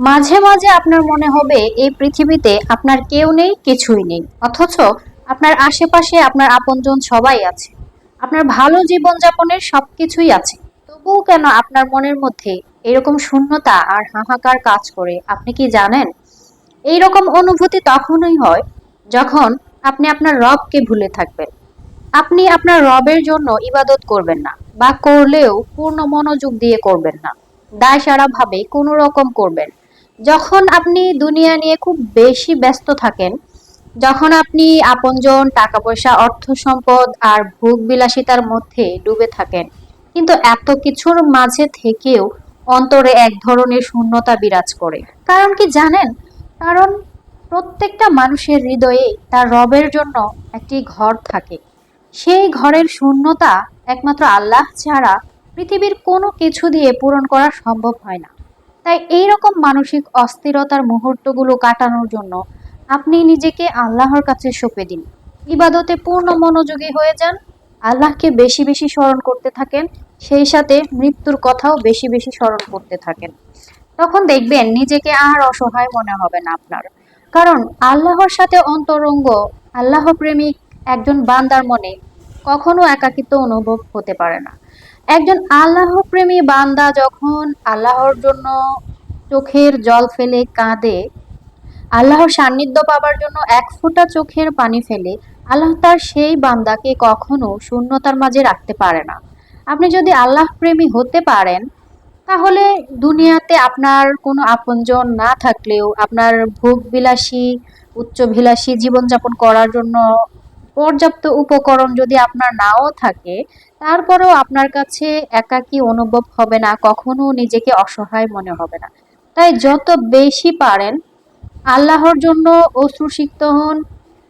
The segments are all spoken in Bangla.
মাঝে মাঝে আপনার মনে হবে এই পৃথিবীতে আপনার কেউ নেই, কিছুই নেই। অথচ আপনার আশেপাশে আপনার আপনজন সবাই আছে। আপনার ভালো জীবনযাপনের সবকিছুই আছে। তবুও কেন আপনার মনের মধ্যে এরকম শূন্যতা আর হাহাকার কাজ করে, আপনি কি জানেন? এই রকম অনুভূতি তখনই হয় যখন আপনি আপনার রবকে ভুলে থাকবেন। আপনি আপনার রবের জন্য ইবাদত করবেন না বা করলেও পূর্ণ মনোযোগ দিয়ে করবেন না। দায় সারা ভাবে কোনো রকম করবেন যখন আপনি দুনিয়া নিয়ে খুব বেশি ব্যস্ত থাকেন, যখন আপনি আপনজন টাকা পয়সা অর্থ সম্পদ আর ভোগ বিলাসিতার মধ্যে ডুবে থাকেন, কিন্তু এত কিছুর মাঝে থেকেও অন্তরে এক ধরনের শূন্যতা বিরাজ করে। কারণ কি জানেন? কারণ প্রত্যেকটা মানুষের হৃদয়ে তার রবের জন্য একটি ঘর থাকে। সেই ঘরের শূন্যতা একমাত্র আল্লাহ ছাড়া পৃথিবীর কোনো কিছু দিয়ে পূরণ করা সম্ভব হয় না। তাই এই রকম মানসিক অস্থিরতার মুহূর্তগুলো কাটানোর জন্য আপনি নিজেকে আল্লাহর কাছে সঁপে দিন। ইবাদতে পূর্ণ মনোযোগী হয়ে যান, আল্লাহকে বেশি বেশি স্মরণ করতে থাকেন, সেই সাথে মৃত্যুর কথাও বেশি বেশি স্মরণ করতে থাকেন। তখন দেখবেন নিজেকে আর অসহায় মনে হবে না আপনার। কারণ আল্লাহর সাথে অন্তরঙ্গ আল্লাহ প্রেমিক একজন বান্দার মনে কখনো একাকিত্ব অনুভব হতে পারে না। একজন আল্লাহ প্রেমী বান্দা যখন আল্লাহর জন্য চোখের জল ফেলে কাঁদে, আল্লাহর সান্নিধ্য পাবার জন্য এক ফোঁটা চোখের পানি ফেলে, আল্লাহ তার সেই বান্দাকে কখনো শূন্যতার মাঝে রাখতে পারে না। আপনি যদি আল্লাহ প্রেমী হতে পারেন, তাহলে দুনিয়াতে আপনার কোনো আপনজন না থাকলেও আপনার ভোগ বিলাসী উচ্চবিলাসী জীবনযাপন করার জন্য পর্যাপ্ত উপকরণ যদি আপনার নাও থাকে, তারপরেও আপনার কাছে একাকী অনুভব হবে না, কখনো নিজেকে অসহায় মনে হবে না। তাই যত বেশি পারেন, আল্লাহর জন্য অশ্রুসিক্ত হন,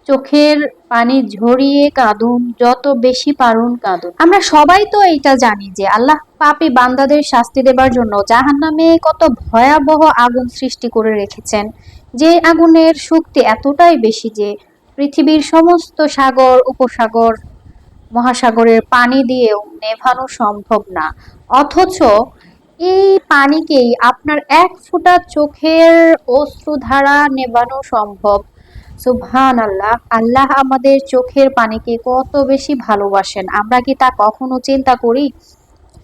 চোখের পানি ঝরিয়ে কাঁদুন, যত বেশি পারুন কাঁদুন। আমরা সবাই তো এইটা জানি যে আল্লাহ পাপী বান্দাদের শাস্তি দেবার জন্য জাহান্নামে কত ভয়াবহ আগুন সৃষ্টি করে রেখেছেন। যে আগুনের শক্তি এতটাই বেশি যে পৃথিবীর সমস্ত সাগর, উপসাগর, মহাসাগরের পানি দিয়েও নেভানো সম্ভব না। অথচ এই পানিকেই আপনার এক ফোঁটা চোখের অশ্রুধারা নেবানো সম্ভব। সুবহান আল্লাহ আল্লাহ আমাদের চোখের পানিকে কত বেশি ভালোবাসেন। আমরা কি তা কখনো চিন্তা করি?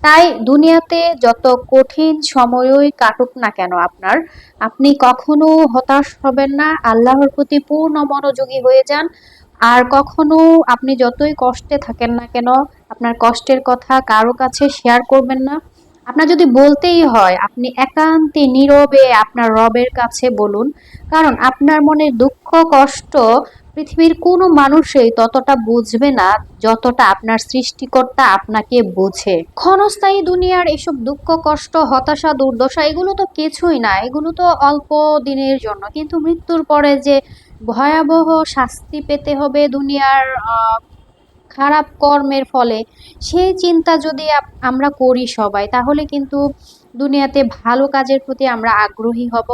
তাই দুনিয়াতে যত কঠিন সময়ই কাটুক না কেন আপনার, আপনি কখনো হতাশ হবেন না, আল্লাহর প্রতি পূর্ণ মনোযোগী হয়ে যান। আর কখনো আপনি যতই কষ্টে থাকেন না কেন, আপনার কষ্টের কথা কারও কাছে শেয়ার করবেন না। আপনার যদি বলতেই হয়, আপনি একান্তে নীরবে আপনার রবের কাছে বলুন। কারণ আপনার মনে দুঃখ, কষ্ট পৃথিবীর কোনো মানুষই ততটা বুঝবে না যতটা আপনার সৃষ্টিকর্তা আপনাকে বোঝে। ক্ষণস্থায়ী দুনিয়ার এসব দুঃখ, কষ্ট, হতাশা, দুর্দশা, এগুলো তো কিছুই না, এগুলো তো অল্প দিনের জন্য। কিন্তু মৃত্যুর পরে যে ভয়াবহ শাস্তি পেতে হবে দুনিয়ার খারাপ কর্মের ফলে, সেই চিন্তা যদি আমরা করি সবাই, তাহলে কিন্তু দুনিয়াতে ভালো কাজের প্রতি আমরা আগ্রহী হব।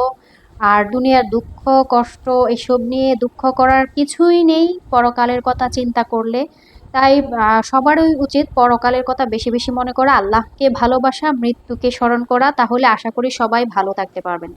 আর দুনিয়ার দুঃখ, কষ্ট এসব নিয়ে দুঃখ করার কিছুই নেই। পরকালের কথা চিন্তা করলে তাই সবারই উচিত পরকালের কথা বেশি বেশি মনে করা। আল্লাহকে ভালোবাসা, মৃত্যুকে স্মরণ করা। তাহলে আশা করি সবাই ভালো থাকতে পারবেন।